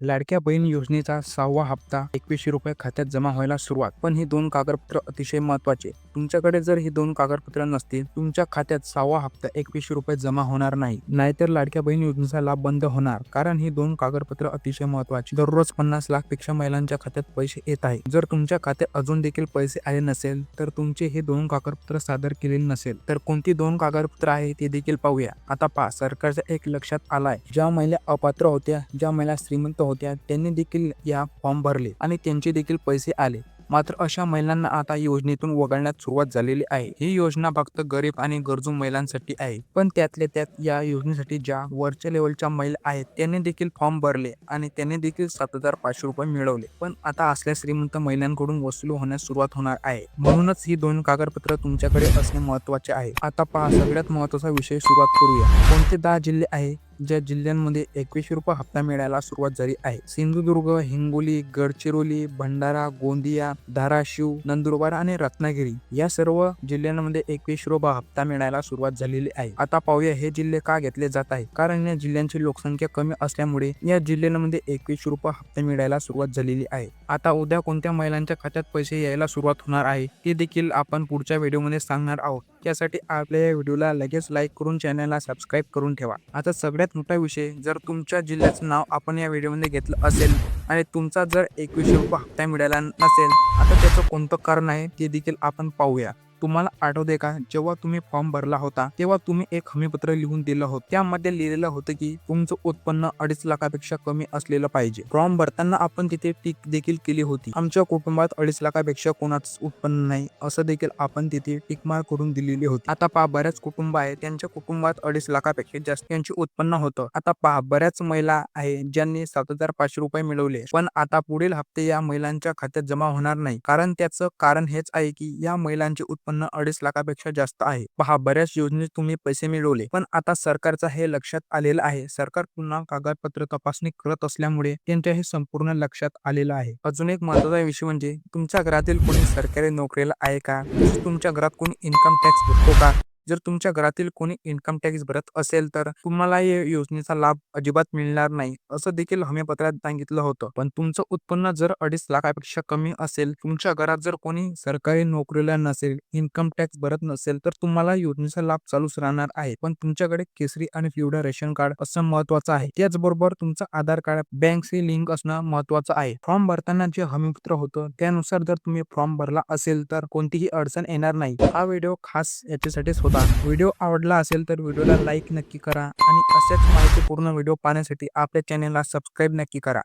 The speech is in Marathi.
लाडक्या बहीण योजनेचा सहावा हप्ता एकवीसशे रुपये खात्यात जमा व्हायला सुरुवात. पण ही दोन कागदपत्र अतिशय महत्त्वाचे तुमच्याकडे जर ही दोन कागदपत्र नसतील तुमच्या खात्यात सहावा हप्ता एकवीसशे रुपये जमा होणार नाही. नाहीतर लाडक्या बहीण योजनेचा लाभ बंद होणार. कारण ही दोन कागदपत्र अतिशय महत्वाची दररोज पन्नास लाखपेक्षा महिलांच्या खात्यात पैसे येत आहे. जर तुमच्या खात्यात अजून देखील पैसे आले नसेल तर तुमचे हे दोन कागदपत्र सादर केलेले नसेल तर कोणती दोन कागदपत्र आहे ते देखील पाहूया. आता पहा सरकारच्या एक लक्षात आलाय. ज्या महिला अपात्र होत्या ज्या महिला श्रीमंत होत्या. त्यांनी देखील या फॉर्म भरले आणि त्यांचे देखील पैसे आले. मात्र अशा महिलांना आता योजनेतून वगळण्यात सुरुवात झालेली आहे. ही योजना फक्त गरीब आणि गरजू महिलांसाठी आहे. पण त्यातल्या त्यात या योजनेसाठी ज्या वरच्या लेवलच्या महिला आहेत त्यांनी देखील फॉर्म भरले आणि त्यांनी देखील सात हजार पाचशे रुपये मिळवले. पण आता असल्या श्रीमंत महिलांकडून वसूल होण्यास सुरुवात होणार आहे. म्हणूनच ही दोन कागदपत्र तुमच्याकडे असणे महत्त्वाचे आहे. आता पहा सगळ्यात महत्त्वाचा विषय सुरुवात करूया. कोणते दहा जिल्हे आहे? ज्या जिल्ह्यांमध्ये एकवीसशे रुपये हप्ता मिळायला सुरुवात झाली आहे. सिंधुदुर्ग हिंगोली गडचिरोली भंडारा गोंदिया धाराशिव नंदुरबार आणि रत्नागिरी या सर्व जिल्ह्यांमध्ये एकवीसशे रुपये हप्ता मिळायला सुरुवात झालेली आहे. आता पाहूया हे जिल्हे का घेतले जात आहे कारण या जिल्ह्यांची लोकसंख्या कमी असल्यामुळे या जिल्ह्यांमध्ये एकवीसशे रुपये हप्ता मिळायला सुरुवात झालेली आहे. आता उद्या कोणत्या महिलांच्या खात्यात पैसे यायला सुरुवात होणार आहे ते देखील आपण पुढच्या व्हिडिओमध्ये सांगणार आहोत. त्यासाठी आपल्या या व्हिडिओला लगेच लाईक करून चॅनलला सबस्क्राईब करून ठेवा. आता सगळ्यात मोठा विषय जर तुमच्या जिल्ह्याचं नाव आपण या व्हिडिओमध्ये घेतलं असेल आणि तुमचा जर एकवीसशे रुपये हप्ता मिळाला नसेल आता त्याचं कोणतं कारण आहे ते देखील आपण पाहूया. तुम्हाला आठवते का? जेव्हा तुम्ही फॉर्म भरला होता तेव्हा तुम्ही एक हमीपत्र लिहून दिलं होतं. त्यामध्ये लिहिलेलं होतं की तुमचं उत्पन्न अडीच लाखापेक्षा कमी असलेलं पाहिजे. फॉर्म भरताना आपण तिथे टिक देखील केली होती. आमच्या कुटुंबात अडीच लाखापेक्षा कोणाच उत्पन्न नाही असं देखील आपण तिथे टिक करून दिलेली होती. आता पहा बऱ्याच कुटुंब आहे त्यांच्या कुटुंबात अडीच लाखापेक्षा जास्त त्यांचे उत्पन्न होतं. आता पहा बऱ्याच महिला आहे ज्यांनी सात हजार पाचशे रुपये मिळवले. पण आता पुढील हप्ते या महिलांच्या खात्यात जमा होणार नाही. कारण त्याचं कारण हेच आहे की या महिलांचे उत्पन्न उत्पन्न अडीच लाखापेक्षा जास्त आहे. पहा बऱ्याच योजनेत तुम्ही पैसे मिळवले पण आता सरकारचा हे लक्षात आलेलं आहे. सरकार पुन्हा कागदपत्र तपासणी करत असल्यामुळे त्यांच्या हे संपूर्ण लक्षात आलेलं आहे. अजून एक महत्त्वाचा विषय म्हणजे तुमच्या घरातील कोणी सरकारी नोकरीला आहे का? तुमच्या घरात कोणी इन्कम टॅक्स भरतो का? जर तुमच्या घरातील कोणी इन्कम टॅक्स भरत असेल तर तुम्हाला या योजनेचा लाभ अजिबात मिळणार नाही असं देखील हमीपत्रात सांगितलं होतं. पण तुमचं उत्पन्न जर अडीच लाखापेक्षा कमी असेल तुमच्या घरात जर कोणी सरकारी नोकरीला नसेल इन्कम टॅक्स भरत नसेल तर तुम्हाला योजनेचा लाभ चालूच राहणार आहे. पण तुमच्याकडे केसरी आणि पिवडा रेशन कार्ड असं महत्वाचं आहे. त्याचबरोबर तुमचं आधार कार्ड बँकशी लिंक असणं महत्वाचं आहे. फॉर्म भरताना जे हमीपत्र होतं त्यानुसार जर तुम्ही फॉर्म भरला असेल तर कोणतीही अडचण येणार नाही. हा व्हिडिओ खास याच्यासाठीच होता. व्हिडिओ आवडला असेल तर व्हिडिओला लाईक नक्की करा आणि असेच माहितीपूर्ण व्हिडिओ पाहण्यासाठी आपल्या चॅनलला सबस्क्राईब नक्की करा.